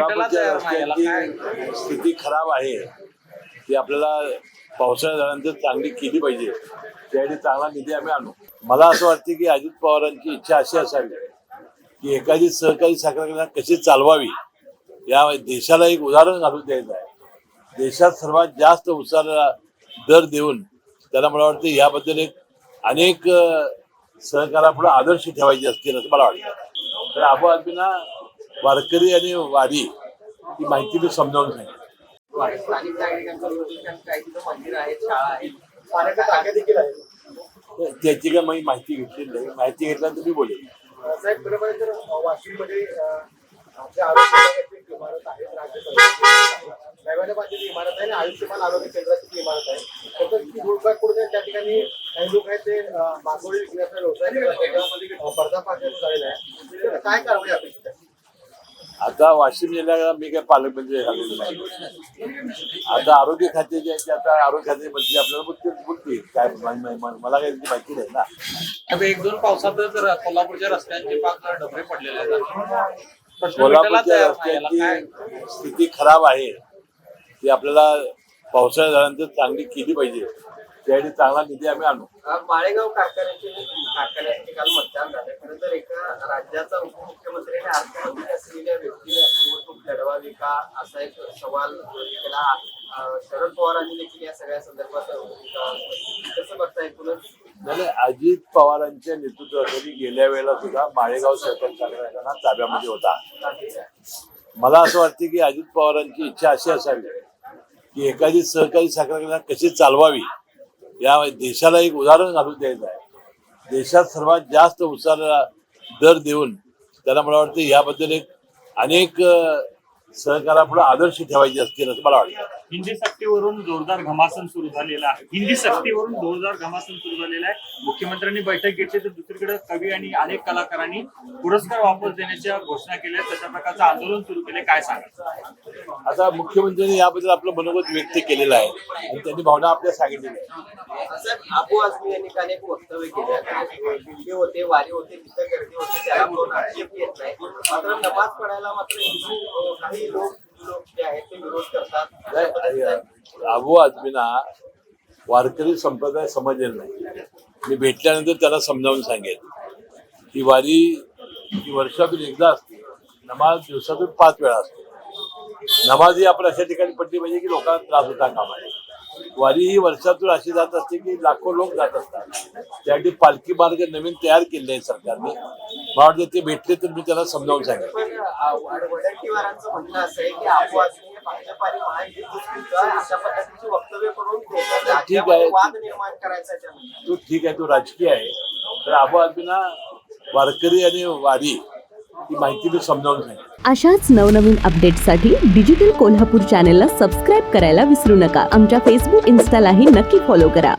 कोल्हापूरच्या रस्त्यांची स्थिती खराब आहे. ती आपल्याला पावसाळ्या झाल्यानंतर चांगली केली पाहिजे. त्यासाठी चांगला निधी आम्ही आणू. मला असं वाटतं की अजित पवारांची इच्छा अशी असावी की एखादी सहकारी साखर कशी चालवावी. या देशाला एक उदाहरण घालून द्यायचं आहे. देशात सर्वात जास्त उसाला दर देऊन त्याला मला वाटतं याबद्दल एक अनेक सहकारापुढे आदर्श ठेवायचे असतील असं मला वाटतं. तर आदमीना वारकरी आणि वारी ही माहिती मी समजावून सांगितली त्याची काय मी माहिती घेतलेली नाही. माहिती घेतल्यानंतर मी एक इमारत आहे. आयुष्यमान आरोग्य केंद्राची इमारत आहे. तर ती रोडबॅक करून त्या ठिकाणी काही लोक आहेत ते अं, मागोळी विकण्याचा व्यवसाय झालेला आहे. काय कारवाई अपेक्षित आता वाशिम जिल्ह्याला मी काय पालकमंत्री झालेलो नाही. आता आरोग्य खाते जे आहे ते आता आरोग्य खाते मंत्री आपल्याला बोलतील बोलतील काय म- म- म- मला काही माहिती नाही ना. आता एक दोन पावसातच र- कोल्हापूरच्या रस्त्यांचे पाक डबरे पडलेले आहेत. प्रश्न कोल्हापूरच्या तयार नाही याला. काय? रस्त्यांची स्थिती खराब आहे. ती आपल्याला पावसाळ्या झाल्यानंतर चांगली केली पाहिजे. त्यासाठी चांगला निधी आम्ही आणू. माळेगाव कारखान्याचे कारखान्याचे काल मतदान झालं. खरं तर एका राज्याचा उपमुख्यमंत्री आणि अर्थमंत्री असलेल्या व्यक्तीने निवडणूक लढवावी का असा एक सवाल केला शरद पवारांनी देखील या सगळ्या संदर्भात कसं बघता एकूणच? नाही अजित पवारांच्या नेतृत्वाखाली गेल्या वेळेला सुद्धा माळेगाव सरकार कारखाना ताब्यामध्ये होता. मला असं वाटतं की अजित पवारांची इच्छा अशी असावी की एखादी सहकारी साखर कशी चालवावी या देशाला एक उदाहरण घालून द्यायचं आहे. देशात सर्वात जास्त उसाला दर देऊन त्याला मला वाटतं याबद्दल एक अनेक सहकारापुढे आदर्श ठेवायचे असतील असं मला वाटतं. हिंदी सक्तीवरून जोरदार घमासन सुरू झालेलं आहे. हिंदी सक्तीवरून जोरदार घमासन सुरू झालेलं आहे. मुख्यमंत्र्यांनी बैठक घेतली तर दुसरीकडे कवी आणि अनेक कलाकारांनी पुरस्कार वापस देण्याच्या घोषणा केल्या. तशा प्रकारचं आंदोलन सुरू केले. काय सांगा आता मुख्यमंत्र्यांनी याबद्दल आपलं मनोगत व्यक्त केलेलं आहे. आणि त्यांनी भावना आपल्या आझमी यांनी काल एक वक्तव्य केलं. दिंडी होते वारी होते तिथं गर्दी होते त्याला कोण आक्षेप येत नाही. मात्र नमाज पडायला मात्र हिंदू अं, काही लोक लोक जे आहेत ते विरोध अबू वारकरी संप्रदाय समजेल नाही. मी भेटल्यानंतर त्याला समजावून सांगेल. ही वारी ही वर्षातून एकदा असते. नमाज दिवसातून पाच वेळा असते. नमाज ही आपण अशा ठिकाणी पडली पाहिजे की लोकांना त्रास होता कामा वारी ही वर्षातून अशी जात असते की लाखो लोक जात असतात. त्यासाठी पालखी मार्ग नवीन तयार केले आहे सरकारने. मला वाटतं ते भेटले तर मी त्याला समजावून सांगेन हे ठीक आहे. तो ठीक आहे तो राजकीय आहे. तर आबू वारकरी आणि वारी ही माहिती मी समजावून सांगितली अशाच नवनवीन अपडेट्ससाठी डिजिटल कोल्हापूर चॅनेलला सबस्क्राईब करायला विसरू नका. आमच्या फेसबुक इन्स्टालाही नक्की फॉलो करा.